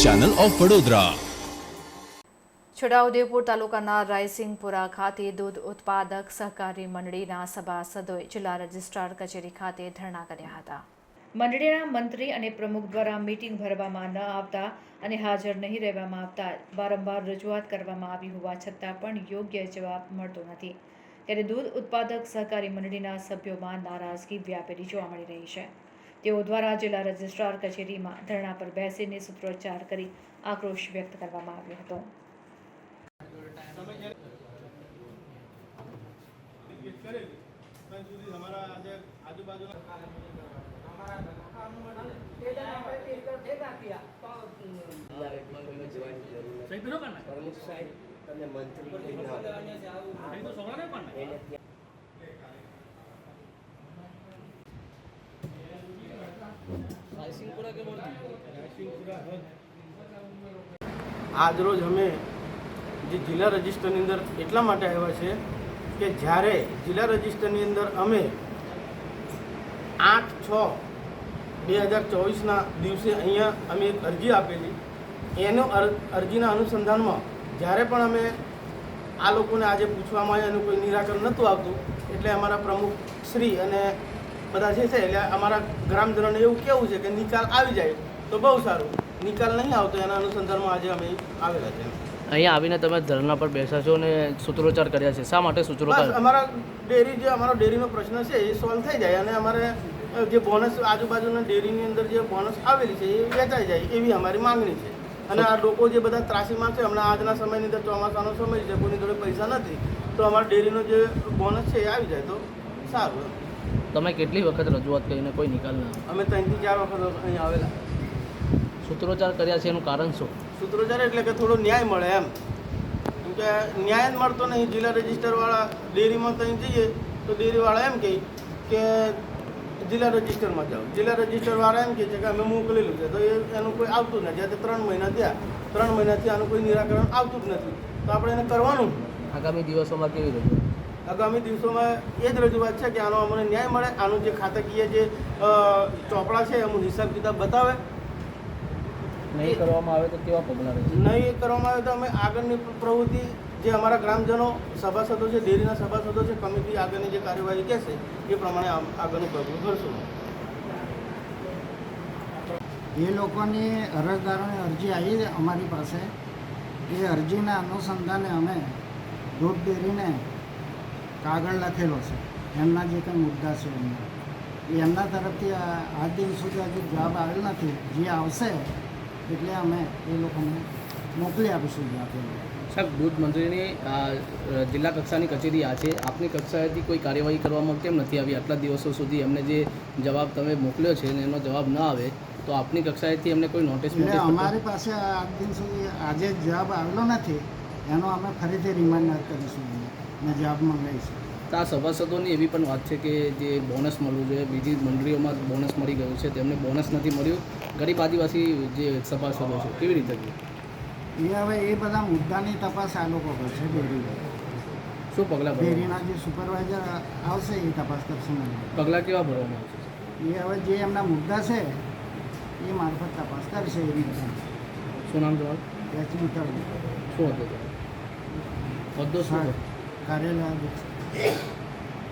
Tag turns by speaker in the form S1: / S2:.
S1: Channel of Vadodara
S2: Chhota Udaipur તાલુકાના રાયસિંગપુરા ખાતે દૂધ ઉત્પાદક સહકારી મંડળીના સભાસદોએ જિલ્લા રજિસ્ટ્રાર કચેરી ખાતે ધરણા કર્યા હતા. મંડળીના મંત્રી અને પ્રમુખ દ્વારા મીટિંગ ભરવામાં ન આવતા અને હાજર નહીં રહેવામાં આવતા વારંવાર રજૂઆત કરવામાં આવી હોવા છતાં પણ યોગ્ય જવાબ મળતો નથી. ત્યારે દૂધ ઉત્પાદક સહકારી મંડળીના સભ્યોમાં નારાજગી વ્યાપેલી જોવા મળી રહી છે. તેઓ દ્વારા જિલ્લા રજિસ્ટ્રાર કચેરીમાં ધરણા પર બેસીને સૂત્રોચ્ચાર કરી આક્રોશ વ્યક્ત કરવામાં આવ્યો હતો.
S3: અને મંત્રી લઈને આવો. એને ત્યાં
S4: આજરોજ અમે જે જિલ્લા રજિસ્ટરની અંદર એટલા માટે આવ્યા છે કે જ્યારે જિલ્લા રજિસ્ટરની અંદર અમે આઠ છ બે હજાર ચોવીસના દિવસે અહીંયા અમે એક અરજી આપેલી. એનો અર- અરજીના અનુસંધાનમાં જ્યારે પણ અમે આ લોકોને આજે પૂછવામાં આવ્યા એનું કોઈ નિરાકરણ નહોતું આવતું, એટલે અમારા પ્રમુખ શ્રી અને બધા જે છે એટલે અમારા ગ્રામજનોને એવું કેવું છે કે નિકાલ આવી જાય તો બહુ સારું. નિકાલ નહીં આવતો એના અનુસંધાનમાં આજે અમે આવેલા છે.
S5: અહીંયા આવીને તમે ધરણા પર બેસા છો અને સૂત્રોચ્ચાર કર્યા છે. શા માટે સૂત્રોચ્ચાર?
S4: અમારા ડેરી જે અમારો ડેરીનો પ્રશ્ન છે એ સોલ્વ થઈ જાય અને અમારે જે બોનસ આજુબાજુના ડેરીની અંદર જે બોનસ આવેલી છે એ વેચાઈ જાય એવી અમારી માંગણી છે. અને આ લોકો જે બધા ત્રાસીમાં છે હમણાં આજના સમયની અંદર ચોમાસાનો સમય છે કોઈની જોડે પૈસા નથી તો અમારા ડેરીનો જે બોનસ છે એ આવી જાય તો સારું
S5: તમે કેટલી વખત રજૂઆત કરીને કોઈ નિકાલ ના?
S4: અમે ત્રણથી ચાર વખત અહીં આવેલા.
S5: સૂત્રોચ્ચાર કર્યા છે એનું કારણ શું?
S4: સૂત્રોચ્ચાર એટલે કે થોડો ન્યાય મળે એમ. કે ન્યાય જ મળતો નહીં. જિલ્લા રજિસ્ટરવાળા ડેરીમાં ત્યાં જઈએ તો ડેરીવાળા એમ કહે કે જિલ્લા રજિસ્ટરમાં જાઓ. જિલ્લા રજિસ્ટરવાળા એમ કહે છે કે અમે મોકલેલું છે. તો એ એનું કોઈ આવતું નથી. આજે ત્રણ મહિના થયા. ત્રણ મહિનાથી આનું કોઈ નિરાકરણ આવતું જ નથી. તો આપણે એને કરવાનું?
S5: આગામી દિવસોમાં કેવી રજૂઆત
S4: આગામી દિવસોમાં એ જ રજૂઆત છે કે આનો અમને ન્યાય મળે. આનું જે ખાતાકીય જે ચોપડા છે એનું હિસાબ કિતાબ બતાવે.
S5: નહીં કરવામાં આવે તો કેવા પગલાં
S4: નહીં કરવામાં આવે તો અમે આગળની પ્રવૃત્તિ જે અમારા ગ્રામજનો સભાસદો છે ડેરીના સભાસદો છે કમિટી આગળની જે કાર્યવાહી કહેશે એ પ્રમાણે આમ આગળનું પગલું કરશું.
S6: એ લોકોની અરજદારોની અરજી આવી છે અમારી પાસે. એ અરજીના અનુસંધાને અમે દૂધ ડેરીને કાગળ લખેલો છે. એમના જે કંઈ મુદ્દા છે એમના. એમના તરફથી આ- દિન સુધી હજુ જવાબ આવેલ નથી. જે આવશે એટલે અમે એ લોકોને મોકલી આપીશું જે આપેલું
S5: સાહેબ દૂધ મંત્રીની જિલ્લા કક્ષાની કચેરી આ છે. આપની કક્ષાએથી કોઈ કાર્યવાહી કરવામાં કેમ નથી આવી? આટલા દિવસો સુધી એમને જે જવાબ તમે મોકલ્યો છે એનો જવાબ ન આવે તો આપની કક્ષાએથી એમને કોઈ નોટિસ મળે
S6: અમારી પાસે આજ દિન સુધી આજે જવાબ આવેલો નથી. એનો અમે ફરીથી રિમાઇન્ડર કરીશું. ને જવાબ મંગાવીશું
S5: તો આ સભાસદોની એવી પણ વાત છે કે જે બોનસ મળવું જોઈએ બીજી મંડળીઓમાં બોનસ મળી ગયું છે તેમને બોનસ નથી મળ્યું. ગરીબ આદિવાસી જે સભાસદો છે કેવી રીતે
S6: એ હવે એ બધા મુદ્દાની તપાસ આ લોકો કરશે ડેરી
S5: શું પગલાં
S6: ડેરીના જે સુપરવાઇઝર આવશે એ તપાસ કરશે
S5: પગલાં કેવા ભરવામાં આવશે?
S6: એ હવે જે એમના મુદ્દા છે એ મારફત તપાસ કરશે એ રીતે
S5: શું નામ તમારું? શું હતું? હોદ્દો શું
S6: Karela.